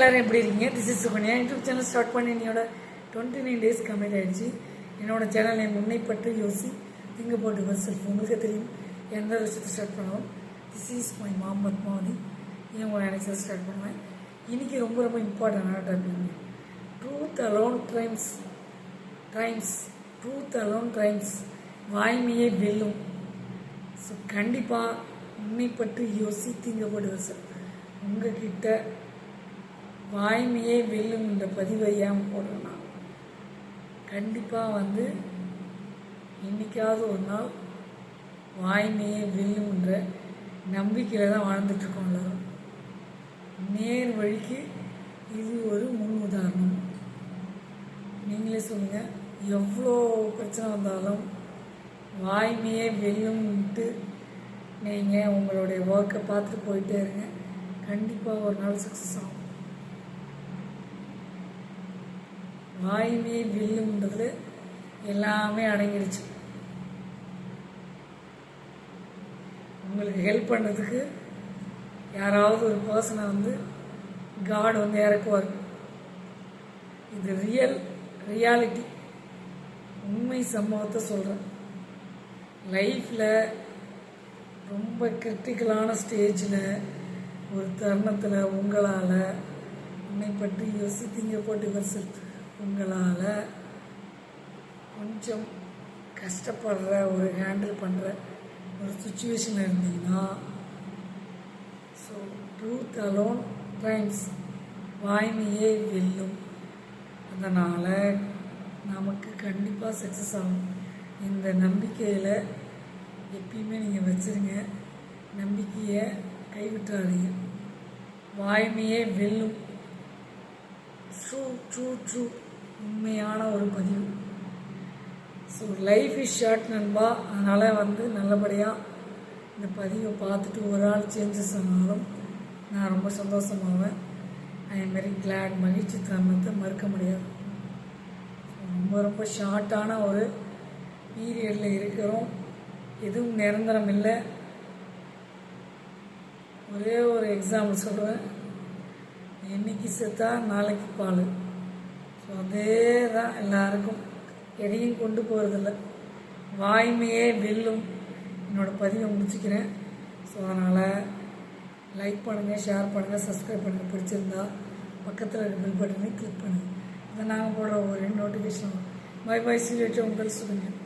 எல்லாரும் எப்படி இருக்கீங்க? This is Sukanya. YouTube channel start பண்ணி என்னோட டுவெண்ட்டி நைன் டேஸ் கம்ப்ளீட் ஆயிடுச்சு. என்னோட சேனல் என் முன்னை பற்றி யோசி. திங்க போட்டு பஸ் செல்ஃப் உங்களுக்கு தெரியும். எந்த விஷயத்தை ஸ்டார்ட் பண்ணாலும் this is my mom Padmavathi. ஏன் உங்களை எனக்கு ஸ்டார்ட் பண்ணுவேன்? இன்றைக்கி ரொம்ப ரொம்ப இம்பார்ட்டண்டான topic truth alone triumphs triumphs truth alone triumphs வாய்மையை வெல்லும். ஸோ கண்டிப்பாக உன்னை பற்றி யோசி திங்க போட்டு சார் உங்ககிட்ட வாய்மையே வெல்லும் இந்த பதிவை ஏன் போடுறேன்னா கண்டிப்பாக வந்து என்னைக்காவது ஒரு நாள் வாய்மையே வெல்லும்ன்ற நம்பிக்கையில் தான் வாழ்ந்துட்டுருக்கோம் எல்லாரும். நேர் வழிக்கு இது ஒரு முன் உதாரணம். நீங்களே சொல்லுங்கள் எவ்வளோ பிரச்சனை வந்தாலும் வாய்மையே வெல்லும்ட்டு நீங்கள் உங்களுடைய ஒர்க்கை பார்த்துட்டு போயிட்டே இருங்க. கண்டிப்பாக ஒரு நாள் சக்ஸஸ் ஆகும். வாய்மையே வில்லுன்றது எல்லாமே அடங்கிடுச்சு உங்களுக்கு ஹெல்ப் பண்ணுறதுக்கு யாராவது ஒரு பர்சனை வந்து காட் வந்து இறக்குவார். இது ரியல் ரியாலிட்டி உண்மை சம்பவத்தை சொல்கிறேன் லைஃப்பில் ரொம்ப கிரிட்டிக்கலான ஸ்டேஜில் ஒரு தருணத்தில் உங்களால் உன்னை பற்றி யோசித்தீங்க போட்டு வருஷம் உங்களால் கொஞ்சம் கஷ்டப்படுற ஒரு ஹேண்டில் பண்ணுற ஒரு சுச்சுவேஷனில் இருந்தீங்கன்னா ஸோ ட்ரூத் அலோன் டைம்ஸ் வாய்மையே வெல்லும். அதனால் நமக்கு கண்டிப்பாக சக்ஸஸ் ஆகும். இந்த நம்பிக்கையில் எப்பயுமே நீங்கள் வச்சுருங்க. நம்பிக்கையை கைவிட்டாதீங்க. வாய்மையே வெல்லும். ட்ரூ ட்ரூ ட்ரூ உண்மையான ஒரு பதிவு. ஸோ லைஃப் இஸ் ஷார்ட் நண்பா. அதனால் வந்து நல்லபடியாக இந்த பதிவை பார்த்துட்டு ஒரு ஆள் சேஞ்சஸ் ஆனாலும் நான் ரொம்ப சந்தோஷமாவேன். ஐ எம் வெரி கிளாட் மகிழ்ச்சி தருணத்தை மறுக்க முடியாது. ரொம்ப ரொம்ப ஷார்ட்டான ஒரு பீரியடில் இருக்கிறோம். எதுவும் நிரந்தரம் இல்லை. ஒரே ஒரு எக்ஸாம்பிள் சொல்கிறேன் என்னைக்கு செத்தா நாளைக்கு பால். அதே தான் எல்லாருக்கும். எதையும் கொண்டு போகிறதில்ல வாய்மையே வெல்லும். என்னோடய பதிவை முடிச்சுக்கிறேன். ஸோ அதனால் லைக் பண்ணுங்கள் ஷேர் பண்ணுங்கள் சப்ஸ்கிரைப் பண்ணுங்கள் பிடிச்சிருந்தா பக்கத்தில் இருக்க பில் பட்டனை கிளிக் பண்ணுங்கள் இதை நாங்கள் போடுற ஒரு நோட்டிஃபிகேஷன் பை பை சீரியட்டு உங்கள் சொல்லுங்கள்